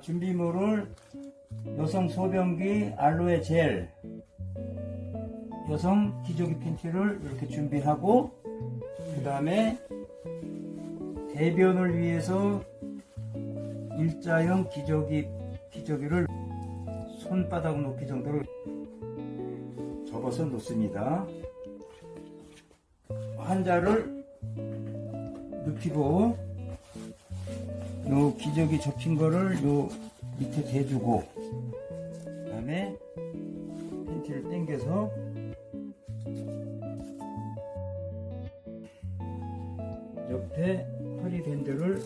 준비물을 여성 소변기 알로에 젤 여성 기저귀 팬티를 이렇게 준비하고 그 다음에 대변을 위해서 일자형 기저귀 기저귀를 손바닥 높이 정도로 접어서 놓습니다. 환자를 눕히고 요 기저귀 접힌 거를 요 밑에 대주고 그 다음에 팬티를 당겨서 옆에 허리 밴드를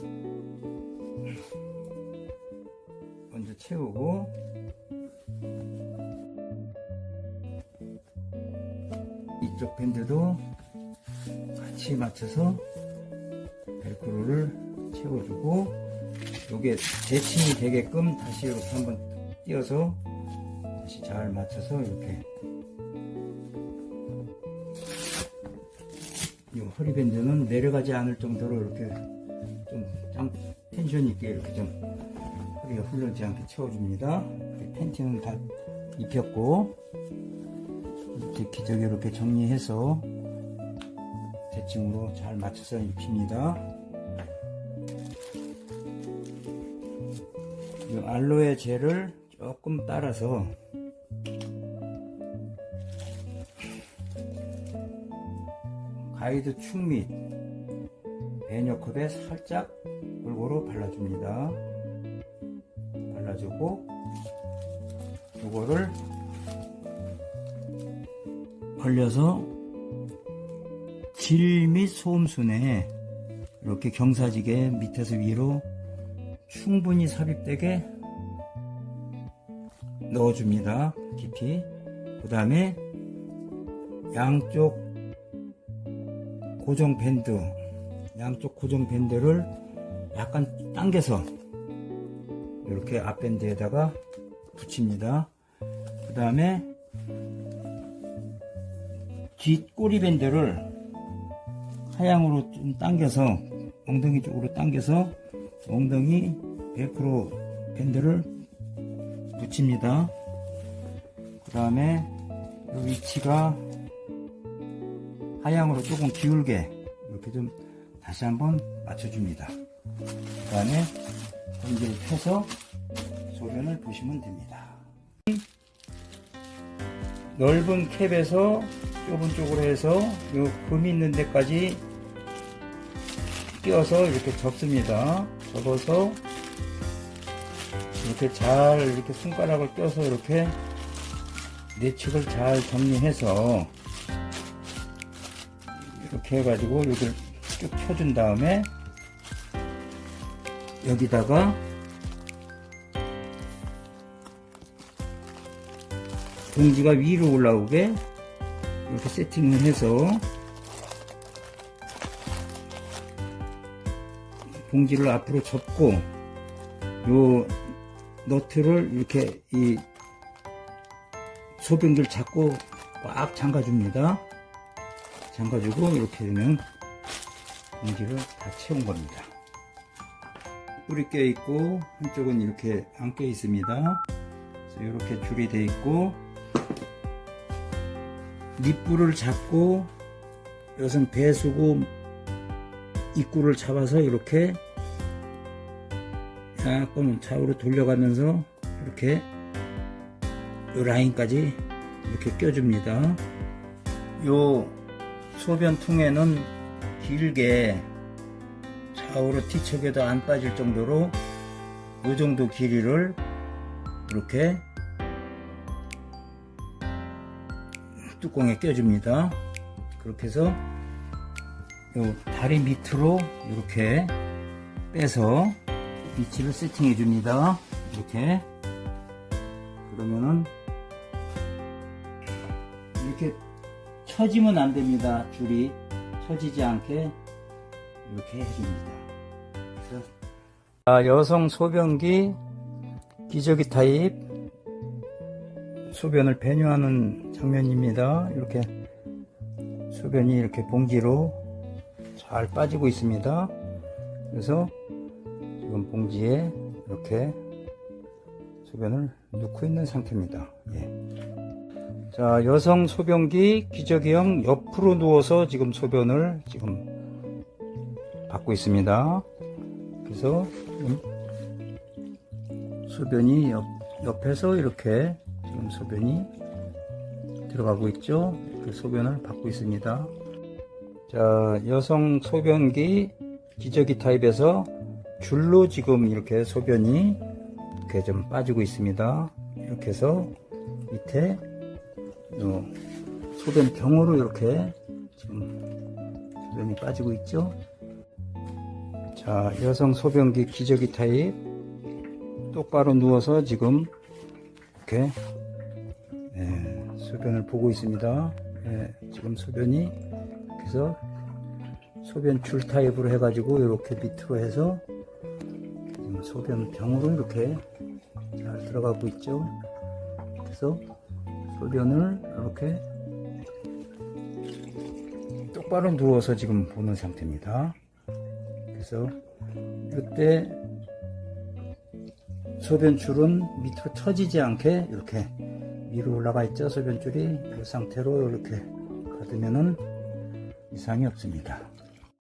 먼저 채우고 이쪽 밴드도 같이 맞춰서 벨크로를 채워주고 요게 재침이 되게끔 다시 이렇게 한번 띄어서 다시 잘 맞춰서 이렇게 이 허리밴드는 내려가지 않을 정도로 이렇게 좀 짱, 텐션 있게 이렇게 좀 허리가 흘러지 않게 채워줍니다. 팬티는 다 입혔고 이렇게 기저귀 이렇게 정리해서 대칭으로 잘 맞춰서 입힙니다. 알로에 젤을 조금 따라서 가이드 축및 배녀컵에 살짝 골고루 발라줍니다. 발라주고 이거를 벌려서 질 및 소음순에 이렇게 경사지게 밑에서 위로 충분히 삽입되게 넣어줍니다. 깊이. 그 다음에 양쪽 고정 밴드, 양쪽 고정 밴드를 약간 당겨서 이렇게 앞밴드에다가 붙입니다. 그 다음에 뒷꼬리 밴드를 하향으로 좀 당겨서 엉덩이 쪽으로 당겨서 엉덩이 벨크로 밴드를 붙입니다. 그 다음에 이 위치가 하향으로 조금 기울게 이렇게 좀 다시 한번 맞춰줍니다. 그 다음에 건지를 펴서 소변을 보시면 됩니다. 넓은 캡에서 좁은 쪽으로 해서 요금 있는 데까지 끼워서 이렇게 접습니다. 접어서 이렇게 잘 이렇게 손가락을 껴서 이렇게 내측을 잘 정리해서 이렇게 해가지고 여기를 쭉 펴준 다음에 여기다가 봉지가 위로 올라오게 이렇게 세팅을 해서 봉지를 앞으로 접고 요 너트를 이렇게 이 소변기를 잡고 꽉 잠가줍니다. 잠가주고 이렇게 되면 봉지를 다 채운 겁니다. 뿔이 껴 있고 한쪽은 이렇게 안 껴 있습니다. 이렇게 줄이 돼 있고 밑불을 잡고 여기선 배수구 입구를 잡아서 이렇게 약간 좌우로 돌려가면서 이렇게 이 라인까지 이렇게 껴줍니다. 요 소변통에는 길게 좌우로 뒤척여도 안 빠질 정도로 이 정도 길이를 이렇게 뚜껑에 껴줍니다. 그렇게 해서 요 다리 밑으로 이렇게 빼서 위치를 세팅해 줍니다. 이렇게 그러면은 이렇게 처지면 안 됩니다. 줄이 처지지 않게 이렇게 해줍니다. 그래서 아, 여성 소변기 기저귀 타입 소변을 배뇨하는 장면입니다. 이렇게 소변이 이렇게 봉지로 잘 빠지고 있습니다. 그래서 지금 봉지에 이렇게 소변을 넣고 있는 상태입니다. 예. 자, 여성 소변기 기저귀형 옆으로 누워서 지금 소변을 지금 받고 있습니다. 그래서 소변이 옆, 옆에서 이렇게 지금 소변이 들어가고 있죠. 그 소변을 받고 있습니다. 자, 여성 소변기 기저귀 타입에서 줄로 지금 이렇게 소변이 이렇게 좀 빠지고 있습니다. 이렇게 해서 밑에 요 소변 병으로 이렇게 지금 소변이 빠지고 있죠. 자, 여성 소변기 기저귀 타입 똑바로 누워서 지금 이렇게 예, 소변을 보고 있습니다. 예, 지금 소변이 그래서 소변 줄 타입으로 해가지고 이렇게 밑으로 해서 소변 병으로 이렇게 잘 들어가고 있죠. 그래서 소변을 이렇게 똑바로 누워서 지금 보는 상태입니다. 그래서 이때 소변 줄은 밑으로 처지지 않게 이렇게 위로 올라가 있죠. 소변 줄이 이 상태로 이렇게 가두면은 이상이 없습니다.